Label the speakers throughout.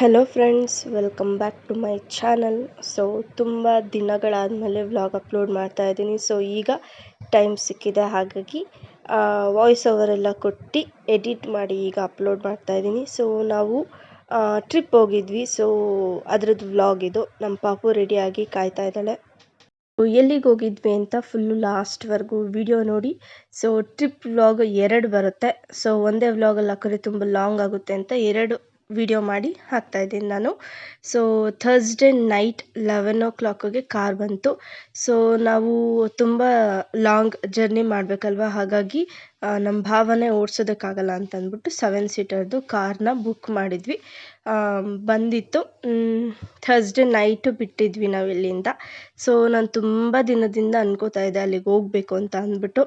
Speaker 1: Hello friends welcome back to my channel so ತುಂಬ ದಿನಗಳಾದಮೇಲೆ vlog upload ಮಾಡ್ತಾ ಇದ್ದೀನಿ. ಸೊ ಈಗ ಟೈಮ್ ಸಿಕ್ಕಿದೆ ಹಾಗಾಗಿ ವಾಯ್ಸ್ ಓವರ್ ಎಲ್ಲ ಕೊಟ್ಟು ಎಡಿಟ್ ಮಾಡಿ ಈಗ ಅಪ್ಲೋಡ್ ಮಾಡ್ತಾ ಇದ್ದೀನಿ. ಸೊ ನಾವು ಟ್ರಿಪ್ ಹೋಗಿದ್ವಿ. ಸೊ ಅದ್ರದ್ದು ವ್ಲಾಗ್ ಇದು. ನಮ್ಮ ಪಾಪು ರೆಡಿಯಾಗಿ ಕಾಯ್ತಾ ಇದ್ದಾಳೆ. ಎಲ್ಲಿಗೆ ಹೋಗಿದ್ವಿ ಅಂತ ಫುಲ್ಲು ಲಾಸ್ಟ್ವರೆಗೂ ವಿಡಿಯೋ ನೋಡಿ. ಸೊ ಟ್ರಿಪ್ ವ್ಲಾಗ್ ಎರಡು ಬರುತ್ತೆ. ಸೊ ಒಂದೇ ವ್ಲಾಗಲ್ಲಿ ಹಾಕಿದ್ರೆ ತುಂಬ ಲಾಂಗ್ ಆಗುತ್ತೆ ಅಂತ ಎರಡು ವಿಡಿಯೋ ಮಾಡಿ ಹಾಕ್ತಾ ಇದ್ದೀನಿ ನಾನು. ಸೊ ಥರ್ಸ್ಡೇ ನೈಟ್ ಲೆವೆನ್ ಓ ಕ್ಲಾಕಿಗೆ ಕಾರ್ ಬಂತು. ಸೊ ನಾವು ತುಂಬ ಲಾಂಗ್ ಜರ್ನಿ ಮಾಡಬೇಕಲ್ವಾ? ಹಾಗಾಗಿ ನಮ್ಮ ಭಾವನೆ ಓಡಿಸೋದಕ್ಕಾಗಲ್ಲ ಅಂತ ಅಂದ್ಬಿಟ್ಟು ಸೆವೆನ್ ಸೀಟರ್ದು ಕಾರ್ನ ಬುಕ್ ಮಾಡಿದ್ವಿ. ಬಂದಿತ್ತು. ಥರ್ಸ್ಡೇ ನೈಟು ಬಿಟ್ಟಿದ್ವಿ ನಾವು ಇಲ್ಲಿಂದ. ಸೊ ನಾನು ತುಂಬ ದಿನದಿಂದ ಅನ್ಕೋತಾ ಇದ್ದೆ ಅಲ್ಲಿಗೆ ಹೋಗಬೇಕು ಅಂತ ಅಂದ್ಬಿಟ್ಟು.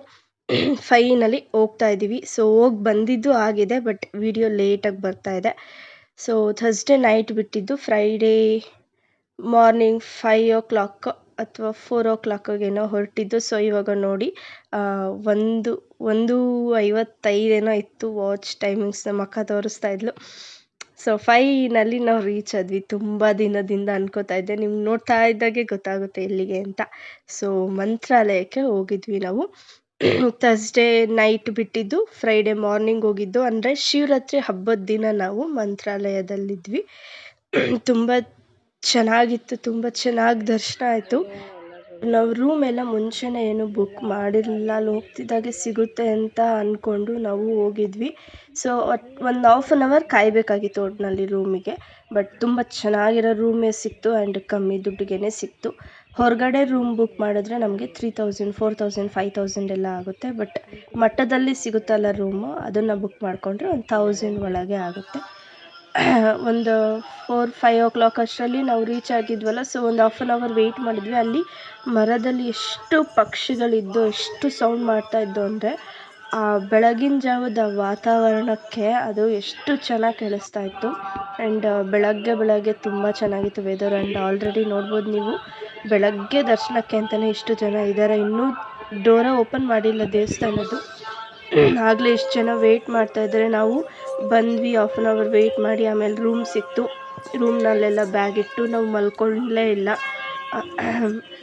Speaker 1: ಫೈನಲಿ ಹೋಗ್ತಾ ಇದ್ದೀವಿ. ಸೊ ಹೋಗಿ ಬಂದಿದ್ದು ಆಗಿದೆ ಬಟ್ ವಿಡಿಯೋ ಲೇಟಾಗಿ ಬರ್ತಾ ಇದೆ. ಸೊ ಥರ್ಸ್ಡೇ ನೈಟ್ ಬಿಟ್ಟಿದ್ದು Friday morning five o'clock ಅಥವಾ ಫೋರ್ ಓ ಕ್ಲಾಕಗೇನೋ ಹೊರಟಿದ್ದು. ಸೊ ಇವಾಗ ನೋಡಿ ಒಂದು ಒಂದು ಐವತ್ತೈದೇನೋ ಇತ್ತು ವಾಚ್ ಟೈಮಿಂಗ್ಸ್ ನಮ್ಮ ಅಕ್ಕ ತೋರಿಸ್ತಾ ಇದ್ಲು. ಸೊ ಫೈನಲ್ಲಿ ನಾವು ರೀಚ್ ಆದ್ವಿ. ತುಂಬ ದಿನದಿಂದ ಅನ್ಕೋತಾ ಇದ್ದೆ. ನಿಮ್ಗೆ ನೋಡ್ತಾ ಇದ್ದಾಗೆ ಗೊತ್ತಾಗುತ್ತೆ ಎಲ್ಲಿಗೆ ಅಂತ. ಸೊ ಮಂತ್ರಾಲಯಕ್ಕೆ ಹೋಗಿದ್ವಿ ನಾವು. ಥರ್ಸ್ಡೇ ನೈಟ್ ಬಿಟ್ಟಿದ್ದು ಫ್ರೈಡೇ ಮಾರ್ನಿಂಗ್ ಹೋಗಿದ್ದು. ಅಂದರೆ ಶಿವರಾತ್ರಿ ಹಬ್ಬದ ದಿನ ನಾವು ಮಂತ್ರಾಲಯದಲ್ಲಿದ್ವಿ. ತುಂಬ ಚೆನ್ನಾಗಿತ್ತು, ತುಂಬ ಚೆನ್ನಾಗಿ ದರ್ಶನ ಆಯಿತು. ನಾವು ರೂಮ್ ಎಲ್ಲ ಮುಂಚೆನೇ ಏನು ಬುಕ್ ಮಾಡಿರಲಿಲ್ಲ. ಅಲ್ಲಿ ಹೋಗ್ತಿದ್ದಾಗೆ ಸಿಗುತ್ತೆ ಅಂತ ಅಂದ್ಕೊಂಡು ನಾವು ಹೋಗಿದ್ವಿ. ಸೊ ಒಂದು ಹಾಫ್ ಆನ್ ಅವರ್ ಕಾಯಬೇಕಾಗಿತ್ತು ಒಟ್ಟಿನಲ್ಲಿ ರೂಮಿಗೆ ಬಟ್ ತುಂಬ ಚೆನ್ನಾಗಿರೋ ರೂಮೇ ಸಿಕ್ತು ಆ್ಯಂಡ್ ಕಮ್ಮಿ ದುಡ್ಡಿಗೆ ಸಿಕ್ತು. ಹೊರಗಡೆ ರೂಮ್ ಬುಕ್ ಮಾಡಿದ್ರೆ ನಮಗೆ three thousand four thousand five thousand ಎಲ್ಲ ಆಗುತ್ತೆ. ಬಟ್ ಮಠದಲ್ಲಿ ಸಿಗುತ್ತಲ್ಲ ರೂಮು ಅದನ್ನು ಬುಕ್ ಮಾಡಿಕೊಂಡ್ರೆ ಒಂದು ತೌಸಂಡ್ ಒಳಗೆ ಆಗುತ್ತೆ. ಒಂದು ಫೋರ್ ಫೈವ್ ಓ ಕ್ಲಾಕ್ ಅಷ್ಟರಲ್ಲಿ ನಾವು ರೀಚ್ ಆಗಿದ್ವಲ್ಲ ಸೊ ಒಂದು ಹಾಫ್ ಆನ್ ಅವರ್ ವೆಯ್ಟ್ ಮಾಡಿದ್ವಿ. ಅಲ್ಲಿ ಮರದಲ್ಲಿ ಎಷ್ಟು ಪಕ್ಷಿಗಳಿದ್ದು, ಎಷ್ಟು ಸೌಂಡ್ ಮಾಡ್ತಾಯಿದ್ದು ಅಂದರೆ, ಆ ಬೆಳಗಿನ ಜಾವದ ವಾತಾವರಣಕ್ಕೆ ಅದು ಎಷ್ಟು ಚೆನ್ನಾಗಿ ಕೇಳಿಸ್ತಾ ಇತ್ತು. ಆ್ಯಂಡ್ ಬೆಳಗ್ಗೆ ಬೆಳಗ್ಗೆ ತುಂಬ ಚೆನ್ನಾಗಿತ್ತು ವೆದರ್ ಆ್ಯಂಡ್ ಆಲ್ರೆಡಿ ನೋಡ್ಬೋದು ನೀವು. ಬೆಳಗ್ಗೆ ದರ್ಶನಕ್ಕೆ ಅಂತಲೇ ಇಷ್ಟು ಜನ ಇದ್ದಾರೆ ಇನ್ನೂ ಡೋರ ಓಪನ್ ಮಾಡಿಲ್ಲ ದೇವಸ್ಥಾನದ್ದು. ಆಗಲೇ ಇಷ್ಟು ಜನ ವೆಯ್ಟ್ ಮಾಡ್ತಾಯಿದ್ದಾರೆ ನಾವು ಬಂದ್ವಿ ಹಾಫ್ ಆನ್ ಅವರ್ ವೆಯ್ಟ್ ಮಾಡಿ ಆಮೇಲೆ ರೂಮ್ ಸಿಕ್ತು. ರೂಮ್ನಲ್ಲೆಲ್ಲ ಬ್ಯಾಗ್ ಇಟ್ಟು ನಾವು ಮಲ್ಕೊಳ್ಳೇ ಇಲ್ಲ.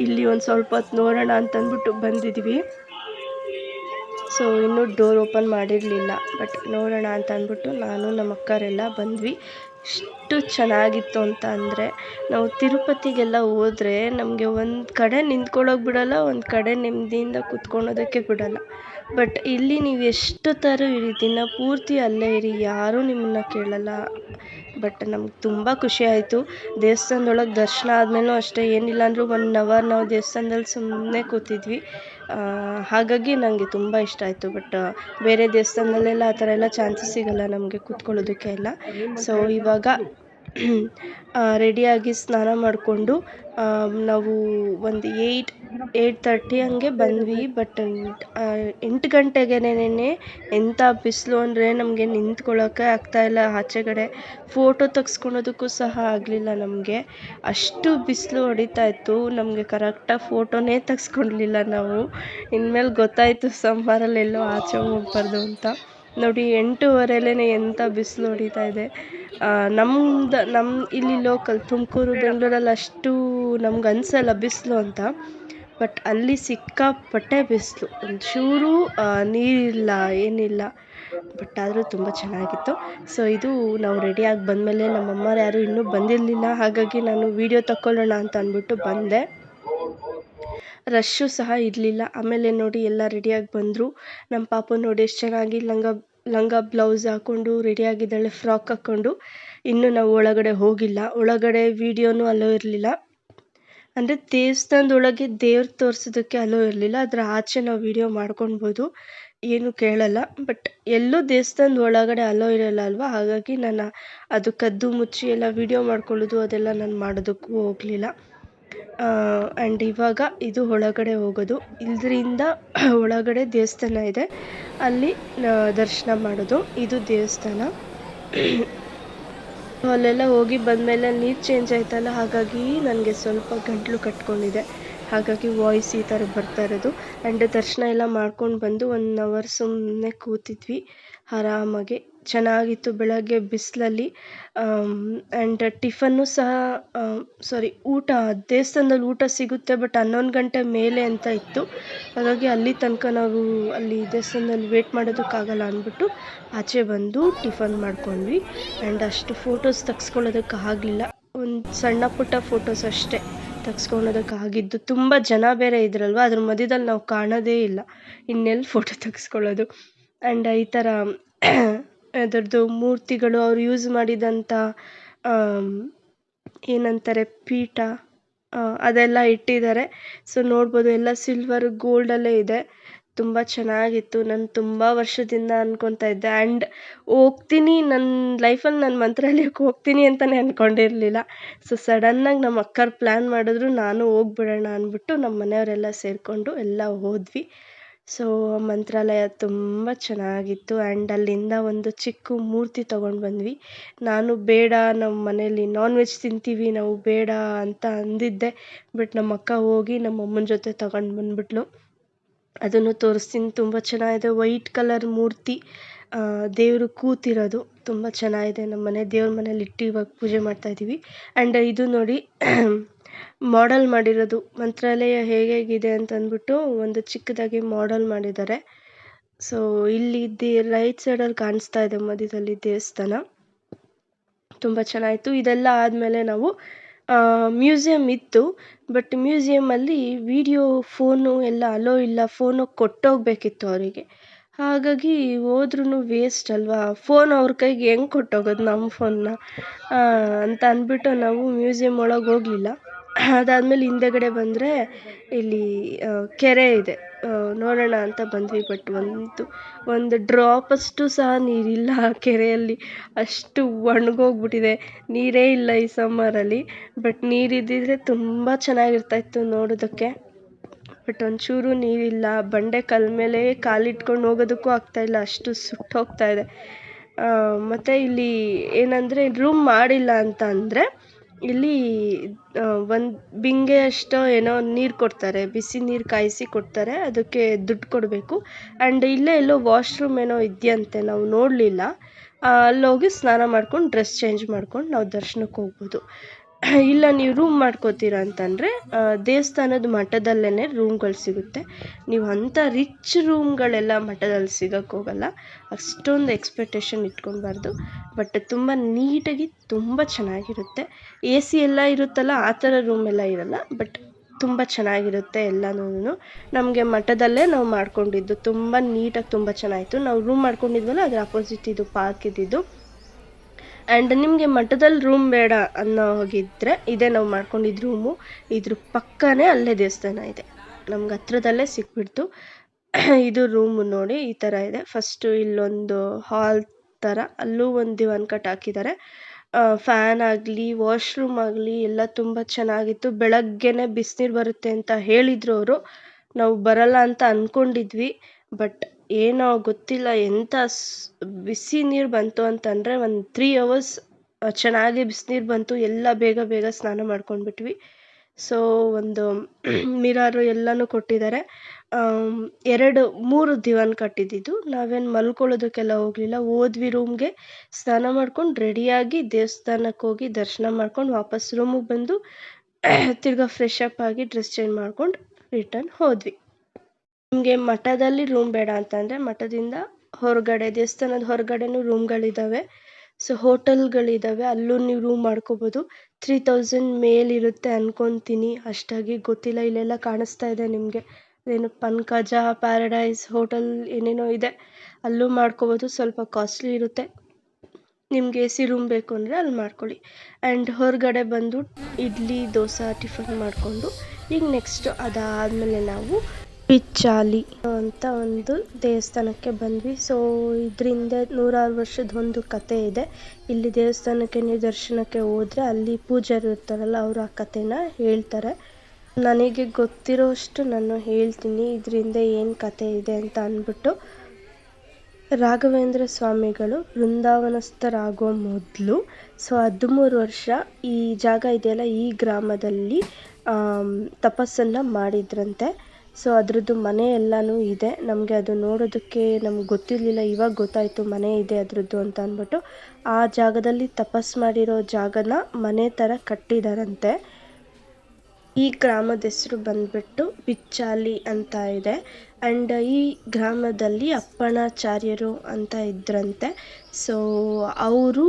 Speaker 1: ಇಲ್ಲಿ ಒಂದು ಸ್ವಲ್ಪ ಹೊತ್ತು ನೋಡೋಣ ಅಂತಂದ್ಬಿಟ್ಟು ಬಂದಿದ್ವಿ. ಸೊ ಇನ್ನೂ ಡೋರ್ ಓಪನ್ ಮಾಡಿರಲಿಲ್ಲ. ಬಟ್ ನೋಡೋಣ ಅಂತ ಅಂದ್ಬಿಟ್ಟು ನಾನು ನಮ್ಮ ಅಕ್ಕರೆಲ್ಲ ಬಂದ್ವಿ. ಎಷ್ಟು ಚೆನ್ನಾಗಿತ್ತು ಅಂತ ಅಂದರೆ, ನಾವು ತಿರುಪತಿಗೆಲ್ಲ ಹೋದ್ರೆ ನಮಗೆ ಒಂದು ಕಡೆ ನಿಂತ್ಕೊಳ್ಳೋಕೆ ಬಿಡೋಲ್ಲ, ಒಂದು ಕಡೆ ನೆಮ್ಮದಿಯಿಂದ ಕೂತ್ಕೊಳ್ಳೋದಕ್ಕೆ ಬಿಡೋಲ್ಲ. ಬಟ್ ಇಲ್ಲಿ ನೀವು ಎಷ್ಟು ಥರ ಇರಿ, ದಿನ ಪೂರ್ತಿ ಅಲ್ಲೇ ಇರಿ, ಯಾರೂ ನಿಮ್ಮನ್ನ ಕೇಳಲ್ಲ. ಬಟ್ ನಮ್ಗೆ ತುಂಬ ಖುಷಿ ಆಯಿತು. ದೇವಸ್ಥಾನದೊಳಗೆ ದರ್ಶನ ಆದಮೇಲೂ ಅಷ್ಟೇ, ಏನಿಲ್ಲ ಅಂದರೂ ಒನ್ ಅವರ್ ನಾವು ದೇವಸ್ಥಾನದಲ್ಲಿ ಸುಮ್ಮನೆ ಕೂತಿದ್ವಿ. ಹಾಗಾಗಿ ನನಗೆ ತುಂಬ ಇಷ್ಟ ಆಯಿತು, ಬಟ್ ಬೇರೆ ದೇವಸ್ಥಾನದಲ್ಲೆಲ್ಲ ಆ ಥರ ಎಲ್ಲ ಚಾನ್ಸಸ್ ಸಿಗೋಲ್ಲ ನಮಗೆ ಕೂತ್ಕೊಳ್ಳೋದಕ್ಕೆ ಎಲ್ಲ. ಸೊ ಇವಾಗ ರೆಡಿಯಾಗಿ ಸ್ನಾನ ಮಾಡಿಕೊಂಡು ನಾವು ಒಂದು ಏಯ್ಟ್ ಏಯ್ಟ್ ತರ್ಟಿ ಹಂಗೆ ಬಂದ್ವಿ. ಬಟ್ ಎಂಟು ಗಂಟೆಗೆನೇ ಎಂಥ ಬಿಸಿಲು ಅಂದರೆ ನಮಗೆ ನಿಂತ್ಕೊಳ್ಳೋಕೆ ಆಗ್ತಾಯಿಲ್ಲ ಆಚೆಗಡೆ ಫೋಟೋ ತೆಗ್ಸ್ಕೊಳೋದಕ್ಕೂ ಸಹ ಆಗಲಿಲ್ಲ ನಮಗೆ. ಅಷ್ಟು ಬಿಸಿಲು ಹೊಡಿತಾ ಇತ್ತು. ನಮಗೆ ಕರೆಕ್ಟಾಗಿ ಫೋಟೋನೇ ತೆಗ್ಸ್ಕೊಳ್ಲಿಲ್ಲ ನಾವು. ಇನ್ಮೇಲೆ ಗೊತ್ತಾಯಿತು ಸಮ್ಮರಲ್ಲಿ ಎಲ್ಲೋ ಆಚೆ ಹೋಗ್ಬಾರ್ದು ಅಂತ. ನೋಡಿ ಎಂಟೂವರೆಲೇ ಎಂಥ ಬಿಸಿಲು ಹೊಡಿತಾ ಇದೆ. ನಮ್ದು ನಮ್ಮ ಇಲ್ಲಿ ಲೋಕಲ್ ತುಮಕೂರು, ಬೆಂಗಳೂರಲ್ಲಿ ಅಷ್ಟು ನಮ್ಗೆ ಅನಿಸಲ್ಲ ಬಿಸಿಲು ಅಂತ. ಬಟ್ ಅಲ್ಲಿ ಸಿಕ್ಕಾಪಟ್ಟೆ ಬಿಸಿಲು. ಒಂಚೂರು ನೀರಿಲ್ಲ, ಏನಿಲ್ಲ. ಬಟ್ ಆದರೂ ತುಂಬ ಚೆನ್ನಾಗಿತ್ತು. ಸೊ ಇದು ನಾವು ರೆಡಿಯಾಗಿ ಬಂದಮೇಲೆ ನಮ್ಮ ಅಮ್ಮರು ಯಾರೂ ಇನ್ನೂ ಬಂದಿರಲಿಲ್ಲ. ಹಾಗಾಗಿ ನಾನು ವೀಡಿಯೋ ತಕ್ಕೊಳ್ಳೋಣ ಅಂತ ಅಂದ್ಬಿಟ್ಟು ಬಂದೆ. ರಶ್ಶು ಸಹ ಇರಲಿಲ್ಲ. ಆಮೇಲೆ ನೋಡಿ ಎಲ್ಲ ರೆಡಿಯಾಗಿ ಬಂದರು. ನಮ್ಮ ಪಾಪು ನೋಡಿ ಎಷ್ಟು ಚೆನ್ನಾಗಿ ಲಂಗ ಲಂಗ ಬ್ಲೌಸ್ ಹಾಕ್ಕೊಂಡು ರೆಡಿಯಾಗಿದ್ದಾಳೆ ಫ್ರಾಕ್ ಹಾಕ್ಕೊಂಡು ಇನ್ನೂ ನಾವು ಒಳಗಡೆ ಹೋಗಿಲ್ಲ. ಒಳಗಡೆ ವೀಡಿಯೋನೂ ಅಲೋ ಇರಲಿಲ್ಲ. ಅಂದರೆ ದೇವಸ್ಥಾನದೊಳಗೆ ದೇವ್ರು ತೋರಿಸೋದಕ್ಕೆ ಅಲೋ ಇರಲಿಲ್ಲ. ಅದರ ಆಚೆ ನಾವು ವೀಡಿಯೋ ಮಾಡ್ಕೊಳ್ಬೋದು ಏನು ಕೇಳಲ್ಲ. ಬಟ್ ಎಲ್ಲೂ ದೇವಸ್ಥಾನದ ಒಳಗಡೆ ಅಲೋ ಇರಲ್ಲ ಅಲ್ವಾ? ಹಾಗಾಗಿ ನಾನು ಅದು ಕದ್ದು ಮುಚ್ಚಿ ಎಲ್ಲ ವೀಡಿಯೋ ಮಾಡ್ಕೊಳ್ಳೋದು ಅದೆಲ್ಲ ನಾನು ಮಾಡೋದಕ್ಕೂ ಹೋಗಲಿಲ್ಲ. ಆ್ಯಂಡ್ ಇವಾಗ ಇದು ಒಳಗಡೆ ಹೋಗೋದು. ಇದರಿಂದ ಒಳಗಡೆ ದೇವಸ್ಥಾನ ಇದೆ. ಅಲ್ಲಿ ದರ್ಶನ ಮಾಡೋದು. ಇದು ದೇವಸ್ಥಾನ. ಅಲ್ಲೆಲ್ಲ ಹೋಗಿ ಬಂದಮೇಲೆ ನೀರು ಚೇಂಜ್ ಆಯ್ತಲ್ಲ, ಹಾಗಾಗಿ ನನಗೆ ಸ್ವಲ್ಪ ಗಂಟಲು ಕಟ್ಕೊಂಡಿದೆ. ಹಾಗಾಗಿ ವಾಯ್ಸ್ ಈ ಥರ ಬರ್ತಾ ಇರೋದು. ಆ್ಯಂಡ್ ದರ್ಶನ ಎಲ್ಲ ಮಾಡ್ಕೊಂಡು ಬಂದು ಒನ್ ಅವರ್ ಸುಮ್ಮನೆ ಕೂತಿದ್ವಿ. ಆರಾಮಾಗಿ. ಚೆನ್ನಾಗಿತ್ತು ಬೆಳಗ್ಗೆ ಬಿಸಿಲಲ್ಲಿ. ಆ್ಯಂಡ್ ಟಿಫನ್ನು ಸಹ ಸಾರಿ ಊಟ, ದೇವಸ್ಥಾನದಲ್ಲಿ ಊಟ ಸಿಗುತ್ತೆ ಬಟ್ ಹನ್ನೊಂದು ಗಂಟೆ ಮೇಲೆ ಅಂತ ಇತ್ತು. ಹಾಗಾಗಿ ಅಲ್ಲಿ ತನಕ ನಾವು ಅಲ್ಲಿ ದೇವಸ್ಥಾನದಲ್ಲಿ ವೇಟ್ ಮಾಡೋದಕ್ಕಾಗಲ್ಲ ಅಂದ್ಬಿಟ್ಟು ಆಚೆ ಬಂದು ಟಿಫನ್ ಮಾಡ್ಕೊಂಡ್ವಿ. ಆ್ಯಂಡ್ ಅಷ್ಟು ಫೋಟೋಸ್ ತೆಗ್ಸ್ಕೊಳ್ಳೋದಕ್ಕೆ ಆಗಲಿಲ್ಲ. ಒಂದು ಸಣ್ಣ ಪುಟ್ಟ ಫೋಟೋಸ್ ಅಷ್ಟೇ ತೆಗ್ಸ್ಕೊಳೋದಕ್ಕಾಗಿದ್ದು ತುಂಬ ಜನ ಬೇರೆ ಇದ್ರಲ್ವ, ಅದ್ರ ಮಧ್ಯದಲ್ಲಿ ನಾವು ಕಾಣೋದೇ ಇಲ್ಲ. ಇನ್ನೆಲ್ಲಿ ಫೋಟೋ ತೆಗೆಸ್ಕೊಳ್ಳೋದು? ಆ್ಯಂಡ್ ಈ ಥರ ಅದರದ್ದು ಮೂರ್ತಿಗಳು ಅವ್ರು ಯೂಸ್ ಮಾಡಿದಂಥ ಏನಂತಾರೆ, ಪೀಠ ಅದೆಲ್ಲ ಇಟ್ಟಿದ್ದಾರೆ. ಸೊ ನೋಡ್ಬೋದು, ಎಲ್ಲ ಸಿಲ್ವರ್ ಗೋಲ್ಡಲ್ಲೇ ಇದೆ. ತುಂಬ ಚೆನ್ನಾಗಿತ್ತು. ನಾನು ತುಂಬ ವರ್ಷದಿಂದ ಅನ್ಕೊತಾ ಇದ್ದೆ. ಆ್ಯಂಡ್ ಹೋಗ್ತೀನಿ ನನ್ನ ಲೈಫಲ್ಲಿ ನಾನು ಮಂತ್ರಾಲಯಕ್ಕೆ ಹೋಗ್ತೀನಿ ಅಂತಲೇ ಅಂದ್ಕೊಂಡಿರ್ಲಿಲ್ಲ ಸೊ ಸಡನ್ನಾಗಿ ನಮ್ಮ ಅಕ್ಕವ್ರು ಪ್ಲ್ಯಾನ್ ಮಾಡಿದ್ರು, ನಾನು ಹೋಗ್ಬಿಡೋಣ ಅಂದ್ಬಿಟ್ಟು ನಮ್ಮ ಮನೆಯವರೆಲ್ಲ ಸೇರಿಕೊಂಡು ಎಲ್ಲ ಹೋದ್ವಿ. ಸೊ ಮಂತ್ರಾಲಯ ತುಂಬ ಚೆನ್ನಾಗಿತ್ತು ಆ್ಯಂಡ್ ಅಲ್ಲಿಂದ ಒಂದು ಚಿಕ್ಕ ಮೂರ್ತಿ ತೊಗೊಂಡು ಬಂದ್ವಿ. ನಾನು ಬೇಡ ನಮ್ಮ ಮನೇಲಿ ನಾನ್ ವೆಜ್ ತಿಂತೀವಿ, ನಾವು ಬೇಡ ಅಂತ ಅಂದಿದ್ದೆ. ಬಟ್ ನಮ್ಮ ಅಕ್ಕ ಹೋಗಿ ನಮ್ಮ ಅಮ್ಮನ ಜೊತೆ ತಗೊಂಡು ಬಂದ್ಬಿಟ್ಲು. ಅದನ್ನು ತೋರಿಸ್ತೀನಿ. ತುಂಬ ಚೆನ್ನಾಗಿದೆ. ವೈಟ್ ಕಲರ್ ಮೂರ್ತಿ ದೇವರು ಕೂತಿರೋದು. ತುಂಬ ಚೆನ್ನಾಗಿದೆ. ನಮ್ಮ ಮನೆ ದೇವ್ರ ಮನೇಲಿ ಇಟ್ಟು ಇವಾಗ ಪೂಜೆ ಮಾಡ್ತಾಯಿದ್ದೀವಿ ಆ್ಯಂಡ್ ಇದು ನೋಡಿ ಮಾಡೆಲ್ ಮಾಡಿರೋದು. ಮಂತ್ರಾಲಯ ಹೇಗೇಗಿದೆ ಅಂತ ಅಂದ್ಬಿಟ್ಟು ಒಂದು ಚಿಕ್ಕದಾಗಿ ಮಾಡೆಲ್ ಮಾಡಿದ್ದಾರೆ. ಸೊ ಇಲ್ಲಿ ದಿ ರೈಟ್ ಸೈಡಲ್ಲಿ ಕಾಣಿಸ್ತಾ ಇದೆ ಮಧ್ಯದಲ್ಲಿ ದೇವಸ್ಥಾನ. ತುಂಬ ಚೆನ್ನಾಗಿತ್ತು. ಇದೆಲ್ಲ ಆದಮೇಲೆ ನಾವು ಮ್ಯೂಸಿಯಮ್ ಇತ್ತು. ಬಟ್ ಮ್ಯೂಸಿಯಮಲ್ಲಿ ವೀಡಿಯೋ ಫೋನು ಎಲ್ಲ ಅಲೋ ಇಲ್ಲ. ಫೋನು ಕೊಟ್ಟೋಗ್ಬೇಕಿತ್ತು ಅವರಿಗೆ. ಹಾಗಾಗಿ ಹೋದ್ರೂ ವೇಸ್ಟ್ ಅಲ್ವಾ? ಫೋನ್ ಅವ್ರ ಕೈಗೆ ಹೆಂಗೆ ಕೊಟ್ಟೋಗೋದು ನಮ್ಮ ಫೋನ್ನ ಅಂತ ಅಂದ್ಬಿಟ್ಟು ನಾವು ಮ್ಯೂಸಿಯಮ್ ಒಳಗೆ ಹೋಗಲಿಲ್ಲ. ಅದಾದಮೇಲೆ ಹಿಂದೆಗಡೆ ಬಂದರೆ ಇಲ್ಲಿ ಕೆರೆ ಇದೆ. ನೋಡೋಣ ಅಂತ ಬಂದ್ವಿ, ಬಟ್ ಒಂದು ಒಂದು ಡ್ರಾಪಷ್ಟು ಸಹ ನೀರಿಲ್ಲ. ಆ ಕೆರೆಯಲ್ಲಿ ಅಷ್ಟು ಒಣಗೋಗ್ಬಿಟ್ಟಿದೆ. ನೀರೇ ಇಲ್ಲ ಈ ಸಮ್ಮರಲ್ಲಿ ಬಟ್ ನೀರಿದ್ದಿದ್ರೆ ತುಂಬ ಚೆನ್ನಾಗಿರ್ತಾಯಿತ್ತು ನೋಡೋದಕ್ಕೆ. ಬಟ್ ಒಂಚೂರು ನೀರಿಲ್ಲ. ಬಂಡೆ ಕಲ್ಲ ಮೇಲೆ ಕಾಲಿಟ್ಕೊಂಡು ಹೋಗೋದಕ್ಕೂ ಆಗ್ತಾಯಿಲ್ಲ. ಅಷ್ಟು ಸುಟ್ಟು ಹೋಗ್ತಾ ಇದೆ ಮತ್ತು ಇಲ್ಲಿ ಏನಂದರೆ ರೂಮ್ ಮಾಡಿಲ್ಲ ಅಂತ ಅಂದರೆ ಇಲ್ಲಿ ಒಂದು ಬಿಂಗೆ ಅಷ್ಟು ಏನೋ ನೀರು ಕೊಡ್ತಾರೆ, ಬಿಸಿ ನೀರು ಕಾಯಿಸಿ ಕೊಡ್ತಾರೆ, ಅದಕ್ಕೆ ದುಡ್ಡು ಕೊಡಬೇಕು. ಆ್ಯಂಡ್ ಇಲ್ಲೇ ಎಲ್ಲೋ ವಾಶ್ರೂಮ್ ಏನೋ ಇದೆಯಂತೆ, ನಾವು ನೋಡಲಿಲ್ಲ. ಅಲ್ಲೋಗಿ ಸ್ನಾನ ಮಾಡ್ಕೊಂಡು ಡ್ರೆಸ್ ಚೇಂಜ್ ಮಾಡ್ಕೊಂಡು ನಾವು ದರ್ಶನಕ್ಕೆ ಹೋಗ್ಬೋದು. ಇಲ್ಲ, ನೀವು ರೂಮ್ ಮಾಡ್ಕೋತೀರ ಅಂತಂದರೆ ದೇವಸ್ಥಾನದ ಮಠದಲ್ಲೇ ರೂಮ್ಗಳು ಸಿಗುತ್ತೆ. ನೀವು ಅಂಥ ರಿಚ್ ರೂಮ್ಗಳೆಲ್ಲ ಮಠದಲ್ಲಿ ಸಿಗೋಕ್ಕೆ ಹೋಗಲ್ಲ. ಅಷ್ಟೊಂದು ಎಕ್ಸ್ಪೆಕ್ಟೇಷನ್ ಇಟ್ಕೊಬಾರ್ದು ಬಟ್ ತುಂಬ ನೀಟಾಗಿ ತುಂಬ ಚೆನ್ನಾಗಿರುತ್ತೆ. ಎ ಸಿ ಎಲ್ಲ ಇರುತ್ತಲ್ಲ, ಆ ಥರ ರೂಮ್ ಎಲ್ಲ ಇರಲ್ಲ. ಬಟ್ ತುಂಬ ಚೆನ್ನಾಗಿರುತ್ತೆ ಎಲ್ಲನೂ ನಮಗೆ ಮಠದಲ್ಲೇ ನಾವು ಮಾಡ್ಕೊಂಡಿದ್ದು. ತುಂಬ ನೀಟಾಗಿ ತುಂಬ ಚೆನ್ನಾಗಿತ್ತು ನಾವು ರೂಮ್ ಮಾಡ್ಕೊಂಡಿದ್ವಲ್ಲ, ಅದರ ಅಪೋಸಿಟ್ ಇದು ಪಾರ್ಕ್ ಇದ್ದಿದ್ದು ಆ್ಯಂಡ್ ನಿಮಗೆ ಮಠದಲ್ಲಿ ರೂಮ್ ಬೇಡ ಅನ್ನೋ ಹೋಗಿದ್ರೆ ಇದೇ ನಾವು ಮಾಡ್ಕೊಂಡಿದ್ದು ರೂಮು ಇದ್ರ ಪಕ್ಕನೇ ಅಲ್ಲೇ ದೇವಸ್ಥಾನ ಇದೆ. ನಮ್ಗೆ ಹತ್ರದಲ್ಲೇ ಸಿಕ್ಬಿಡ್ತು. ಇದು ರೂಮು ನೋಡಿ ಈ ಥರ ಇದೆ. ಫಸ್ಟು ಇಲ್ಲೊಂದು ಹಾಲ್ ಥರ ಅಲ್ಲೂ ಒಂದು ದಿವಾನ್ ಕಟ್ ಹಾಕಿದ್ದಾರೆ ಫ್ಯಾನ್ ಆಗಲಿ ವಾಶ್ರೂಮ್ ಆಗಲಿ ಎಲ್ಲ ತುಂಬ ಚೆನ್ನಾಗಿತ್ತು. ಬೆಳಗ್ಗೆನೆ ಬಿಸಿನೀರು ಬರುತ್ತೆ ಅಂತ ಹೇಳಿದ್ರು ಅವರು. ನಾವು ಬರಲ್ಲ ಅಂತ ಅಂದ್ಕೊಂಡಿದ್ವಿ ಬಟ್ ಏನೋ ಗೊತ್ತಿಲ್ಲ ಎಂಥ ಬಿಸಿ ನೀರು ಬಂತು ಅಂತಂದರೆ ಒಂದು ತ್ರೀ ಅವರ್ಸ್ ಚೆನ್ನಾಗಿ ಬಿಸಿನೀರು ಬಂತು, ಎಲ್ಲ ಬೇಗ ಬೇಗ ಸ್ನಾನ ಮಾಡ್ಕೊಂಡ್ಬಿಟ್ವಿ. ಸೊ ಒಂದು ಮಿರಾರು ಎಲ್ಲನೂ ಕೊಟ್ಟಿದ್ದಾರೆ ಎರಡು, ಮೂರು ದಿವಾನ್ ಕಟ್ಟಿದ್ದಿದ್ದು. ನಾವೇನು ಮಲ್ಕೊಳ್ಳೋದಕ್ಕೆಲ್ಲ ಹೋಗಲಿಲ್ಲ. ಹೋದ್ವಿ ರೂಮ್ಗೆ ಸ್ನಾನ ಮಾಡ್ಕೊಂಡು ರೆಡಿಯಾಗಿ ದೇವಸ್ಥಾನಕ್ಕೆ ಹೋಗಿ ದರ್ಶನ ಮಾಡ್ಕೊಂಡು ವಾಪಸ್ ರೂಮಿಗೆ ಬಂದು, ತಿರ್ಗಾ ಫ್ರೆಶ್ ಅಪ್ ಆಗಿ ಡ್ರೆಸ್ ಚೇಂಜ್ ಮಾಡ್ಕೊಂಡು ರಿಟರ್ನ್ ಹೋದ್ವಿ. ನಿಮಗೆ ಮಠದಲ್ಲಿ ರೂಮ್ ಬೇಡ ಅಂತಂದರೆ ಮಠದಿಂದ ಹೊರಗಡೆ, ದೇವಸ್ಥಾನದ ಹೊರಗಡೆನೂ ರೂಮ್ಗಳಿದ್ದಾವೆ ಸೊ ಹೋಟೆಲ್ಗಳಿದ್ದಾವೆ ಅಲ್ಲೂ ನೀವು ರೂಮ್ ಮಾಡ್ಕೋಬೋದು. ತ್ರೀ ತೌಸಂಡ್ ಮೇಲಿರುತ್ತೆ ಅನ್ಕೊತೀನಿ. ಅಷ್ಟಾಗಿ ಗೊತ್ತಿಲ್ಲ. ಇಲ್ಲೆಲ್ಲ ಕಾಣಿಸ್ತಾ ಇದೆ ನಿಮಗೆ. ಏನು ಪಂಕಜ ಪ್ಯಾರಡೈಸ್ ಹೋಟೆಲ್ ಏನೇನೋ ಇದೆ. ಅಲ್ಲೂ ಮಾಡ್ಕೋಬೋದು. ಸ್ವಲ್ಪ ಕಾಸ್ಟ್ಲಿ ಇರುತ್ತೆ. ನಿಮಗೆ ಎ ಸಿ ರೂಮ್ ಬೇಕು ಅಂದರೆ ಅಲ್ಲಿ ಮಾಡ್ಕೊಳ್ಳಿ. ಆ್ಯಂಡ್ ಹೊರಗಡೆ ಬಂದು ಇಡ್ಲಿ, ದೋಸೆ ಟಿಫನ್ ಮಾಡಿಕೊಂಡು ಈಗ ನೆಕ್ಸ್ಟ್ ಅದಾದಮೇಲೆ ನಾವು ಪಿಚ್ಚಾಲಿ ಅಂತ ಒಂದು ದೇವಸ್ಥಾನಕ್ಕೆ ಬಂದ್ವಿ. ಸೊ ಇದರಿಂದ ನೂರಾರು ವರ್ಷದ ಒಂದು ಕತೆ ಇದೆ. ಇಲ್ಲಿ ದೇವಸ್ಥಾನಕ್ಕೆ ನಿದರ್ಶನಕ್ಕೆ ಹೋದ್ರೆ ಅಲ್ಲಿ ಪೂಜಾರಿ ಇರ್ತಾರಲ್ಲ, ಅವರು ಆ ಕಥೆನ ಹೇಳ್ತಾರೆ. ನನಗೆ ಗೊತ್ತಿರೋಷ್ಟು ನಾನು ಹೇಳ್ತೀನಿ, ಇದರಿಂದ ಏನು ಕತೆ ಇದೆ ಅಂತ ಅಂದ್ಬಿಟ್ಟು. ರಾಘವೇಂದ್ರ ಸ್ವಾಮಿಗಳು ವೃಂದಾವನಸ್ಥರಾಗೋ ಮೊದಲು ಸೊ, ಹದಿಮೂರು ವರ್ಷ ಈ ಜಾಗ ಇದೆಯಲ್ಲ, ಈ ಗ್ರಾಮದಲ್ಲಿ ತಪಸ್ಸನ್ನು ಮಾಡಿದ್ರಂತೆ. ಸೊ ಅದರದ್ದು ಮನೆ ಎಲ್ಲನೂ ಇದೆ. ನಮಗೆ ಅದು ನೋಡೋದಕ್ಕೆ ನಮ್ಗೆ ಗೊತ್ತಿರಲಿಲ್ಲ. ಇವಾಗ ಗೊತ್ತಾಯಿತು ಮನೆ ಇದೆ ಅದರದ್ದು ಅಂತ ಅಂದ್ಬಿಟ್ಟು. ಆ ಜಾಗದಲ್ಲಿ ತಪಸ್ ಮಾಡಿರೋ ಜಾಗನ ಮನೆ ಥರ ಕಟ್ಟಿದಾರಂತೆ. ಈ ಗ್ರಾಮದ ಹೆಸರು ಬಂದ್ಬಿಟ್ಟು ಬಿಚ್ಚಾಲಿ ಅಂತ ಇದೆ. ಆ್ಯಂಡ್ ಈ ಗ್ರಾಮದಲ್ಲಿ ಅಪ್ಪಣಾಚಾರ್ಯರು ಅಂತ ಇದ್ರಂತೆ. ಸೊ ಅವರು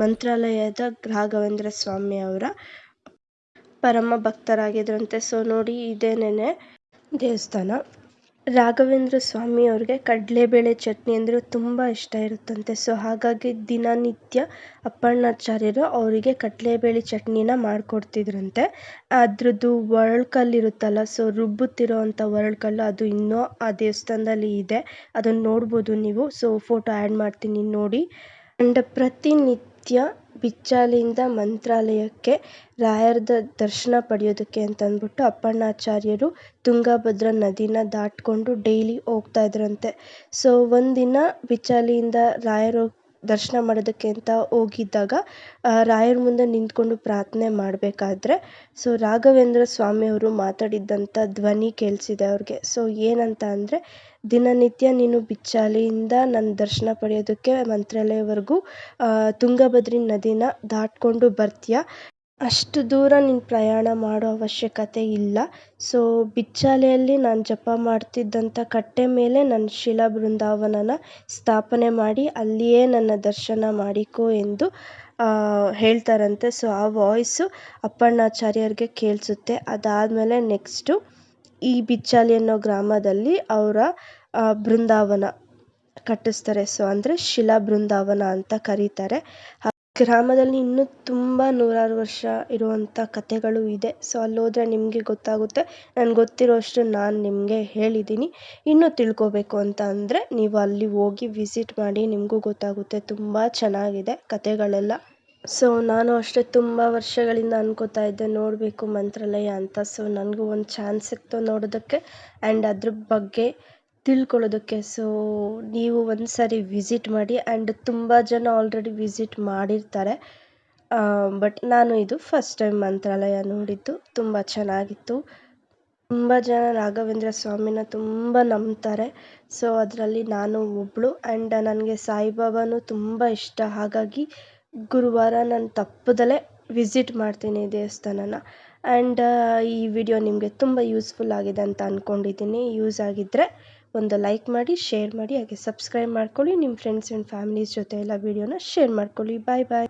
Speaker 1: ಮಂತ್ರಾಲಯದ ರಾಘವೇಂದ್ರ ಸ್ವಾಮಿ ಅವರ ಪರಮ ಭಕ್ತರಾಗಿದ್ರಂತೆ. ಸೊ ನೋಡಿ ಇದೇನೇನೆ. ದೇವಸ್ಥಾನ. ರಾಘವೇಂದ್ರ ಸ್ವಾಮಿ ಅವ್ರಿಗೆ ಕಡಲೆಬೇಳೆ ಚಟ್ನಿ ಅಂದರೆ ತುಂಬ ಇಷ್ಟ ಇರುತ್ತಂತೆ. ಸೊ ಹಾಗಾಗಿ ದಿನನಿತ್ಯ ಅಪ್ಪಣ್ಣಾಚಾರ್ಯರು ಅವರಿಗೆ ಕಡಲೆಬೇಳೆ ಚಟ್ನಿನ ಮಾಡಿಕೊಡ್ತಿದ್ರಂತೆ. ಅದ್ರದ್ದು ಒರಳ್ಕಲ್ಲು ಇರುತ್ತಲ್ಲ ಸೊ ರುಬ್ಬುತ್ತಿರೋ ಅಂಥ ಒರಳ್ಕಲ್ಲು ಅದು ಇನ್ನೂ ಆ ದೇವಸ್ಥಾನದಲ್ಲಿ ಇದೆ. ಅದನ್ನು ನೋಡ್ಬೋದು ನೀವು. ಸೊ ಫೋಟೋ ಆ್ಯಡ್ ಮಾಡ್ತೀನಿ ನೋಡಿ. ಆ್ಯಂಡ್ ಪ್ರತಿನಿತ್ಯ ಬಿಚ್ಚಾಲಿಯಿಂದ ಮಂತ್ರಾಲಯಕ್ಕೆ ರಾಯರದ ದರ್ಶನ ಪಡೆಯೋದಕ್ಕೆ ಅಂತ ಅಂದ್ಬಿಟ್ಟು ಅಪ್ಪಣ್ಣಾಚಾರ್ಯರು ತುಂಗಭದ್ರಾ ನದಿನ ದಾಟಿಕೊಂಡು ಡೈಲಿ ಹೋಗ್ತಾ ಇದ್ರಂತೆ. ಸೊ ಒಂದಿನ ಬಿಚ್ಚಾಲಿಯಿಂದ ರಾಯರು ದರ್ಶನ ಮಾಡೋದಕ್ಕೆ ಅಂತ ಹೋಗಿದ್ದಾಗ ರಾಯರ ಮುಂದೆ ನಿಂತ್ಕೊಂಡು ಪ್ರಾರ್ಥನೆ ಮಾಡಬೇಕಾದ್ರೆ, ಸೊ ರಾಘವೇಂದ್ರ ಸ್ವಾಮಿಯವರು ಮಾತಾಡಿದ್ದಂಥ ಧ್ವನಿ ಕೇಳಿಸಿದೆ ಅವ್ರಿಗೆ. ಸೊ ಏನಂತ ಅಂದರೆ, ದಿನನಿತ್ಯ ನೀನು ಬಿಚ್ಚಾಲಿಯಿಂದ ನನ್ನ ದರ್ಶನ ಪಡೆಯೋದಕ್ಕೆ ಮಂತ್ರಾಲಯವರೆಗೂ ತುಂಗಭದ್ರಿ ನದಿನ ದಾಟ್ಕೊಂಡು ಬರ್ತೀಯ? ಅಷ್ಟು ದೂರ ನೀನು ಪ್ರಯಾಣ ಮಾಡೋ ಅವಶ್ಯಕತೆ ಇಲ್ಲ. ಸೊ ಬಿಚ್ಚಾಲೆಯಲ್ಲಿ ನಾನು ಜಪ ಮಾಡ್ತಿದ್ದಂಥ ಕಟ್ಟೆ ಮೇಲೆ ನನ್ನ ಶಿಲಾ ಬೃಂದಾವನನ ಸ್ಥಾಪನೆ ಮಾಡಿ ಅಲ್ಲಿಯೇ ನನ್ನ ದರ್ಶನ ಮಾಡಿಕೋ ಎಂದು ಹೇಳ್ತಾರಂತೆ. ಸೊ ಆ ವಾಯ್ಸು ಅಪ್ಪಣ್ಣಾಚಾರ್ಯರಿಗೆ ಕೇಳಿಸುತ್ತೆ. ಅದಾದಮೇಲೆ ನೆಕ್ಸ್ಟು ಈ ಬಿಚ್ಚಾಲೆ ಅನ್ನೋ ಗ್ರಾಮದಲ್ಲಿ ಅವರ ಬೃಂದಾವನ ಕಟ್ಟಿಸ್ತಾರೆ. ಸೊ ಅಂದರೆ ಶಿಲಾ ಬೃಂದಾವನ ಅಂತ ಕರೀತಾರೆ. ಗ್ರಾಮದಲ್ಲಿ ಇನ್ನೂ ತುಂಬ ನೂರಾರು ವರ್ಷ ಇರುವಂಥ ಕಥೆಗಳು ಇದೆ. ಸೊ ಅಲ್ಲೋದ್ರೆ ನಿಮಗೆ ಗೊತ್ತಾಗುತ್ತೆ. ನನಗೆ ಗೊತ್ತಿರೋಷ್ಟು ನಾನು ನಿಮಗೆ ಹೇಳಿದ್ದೀನಿ ಇನ್ನೂ ತಿಳ್ಕೊಬೇಕು ಅಂತ ಅಂದರೆ ನೀವು ಅಲ್ಲಿ ಹೋಗಿ ವಿಸಿಟ್ ಮಾಡಿ ನಿಮಗೂ ಗೊತ್ತಾಗುತ್ತೆ. ತುಂಬ ಚೆನ್ನಾಗಿದೆ ಕಥೆಗಳೆಲ್ಲ. ಸೊ ನಾನು ಅಷ್ಟೇ ತುಂಬ ವರ್ಷಗಳಿಂದ ಅನ್ಕೋತಾ ಇದ್ದೆ, ನೋಡಬೇಕು ಮಂತ್ರಾಲಯ ಅಂತ. ಸೊ ನನಗೂ ಒಂದು ಚಾನ್ಸ್ ಸಿಕ್ತು ನೋಡೋದಕ್ಕೆ. ಆ್ಯಂಡ್ ಅದ್ರ ಬಗ್ಗೆ ತಿಳ್ಕೊಳ್ಳೋದಕ್ಕೆ. ಸೊ ನೀವು ಒಂದು ಸಾರಿ ವಿಸಿಟ್ ಮಾಡಿ ಆ್ಯಂಡ್ ತುಂಬ ಜನ ಆಲ್ರೆಡಿ ವಿಸಿಟ್ ಮಾಡಿರ್ತಾರೆ. ಬಟ್ ನಾನು ಇದು ಫಸ್ಟ್ ಟೈಮ್ ಮಂತ್ರಾಲಯ ನೋಡಿದ್ದು. ತುಂಬ ಚೆನ್ನಾಗಿತ್ತು. ತುಂಬ ಜನ ರಾಘವೇಂದ್ರ ಸ್ವಾಮಿನ ತುಂಬ ನಂಬ್ತಾರೆ. ಸೊ ಅದರಲ್ಲಿ ನಾನು ಒಬ್ಬಳು ಆ್ಯಂಡ್ ನನಗೆ ಸಾಯಿಬಾಬಾನೂ ತುಂಬ ಇಷ್ಟ. ಹಾಗಾಗಿ ಗುರುವಾರ ನಾನು ತಪ್ಪದಲ್ಲೇ ವಿಸಿಟ್ ಮಾಡ್ತೀನಿ ದೇವಸ್ಥಾನನ. ಆ್ಯಂಡ್ ಈ ವಿಡಿಯೋ ನಿಮಗೆ ತುಂಬ ಯೂಸ್ಫುಲ್ ಆಗಿದೆ ಅಂತ ಅಂದ್ಕೊಂಡಿದ್ದೀನಿ ಯೂಸ್ ಆಗಿದ್ದರೆ ಒಂದು ಲೈಕ್ ಮಾಡಿ ಶೇರ್ ಮಾಡಿ, ಹಾಗೆ ಸಬ್ಸ್ಕ್ರೈಬ್ ಮಾಡ್ಕೊಳ್ಳಿ. ನಿಮ್ಮ ಫ್ರೆಂಡ್ಸ್ ಆ್ಯಂಡ್ ಫ್ಯಾಮಿಲೀಸ್ ಜೊತೆ ಎಲ್ಲ ವಿಡಿಯೋನ ಶೇರ್ ಮಾಡ್ಕೊಳ್ಳಿ. ಬಾಯ್ ಬಾಯ್ ಬಾಯ್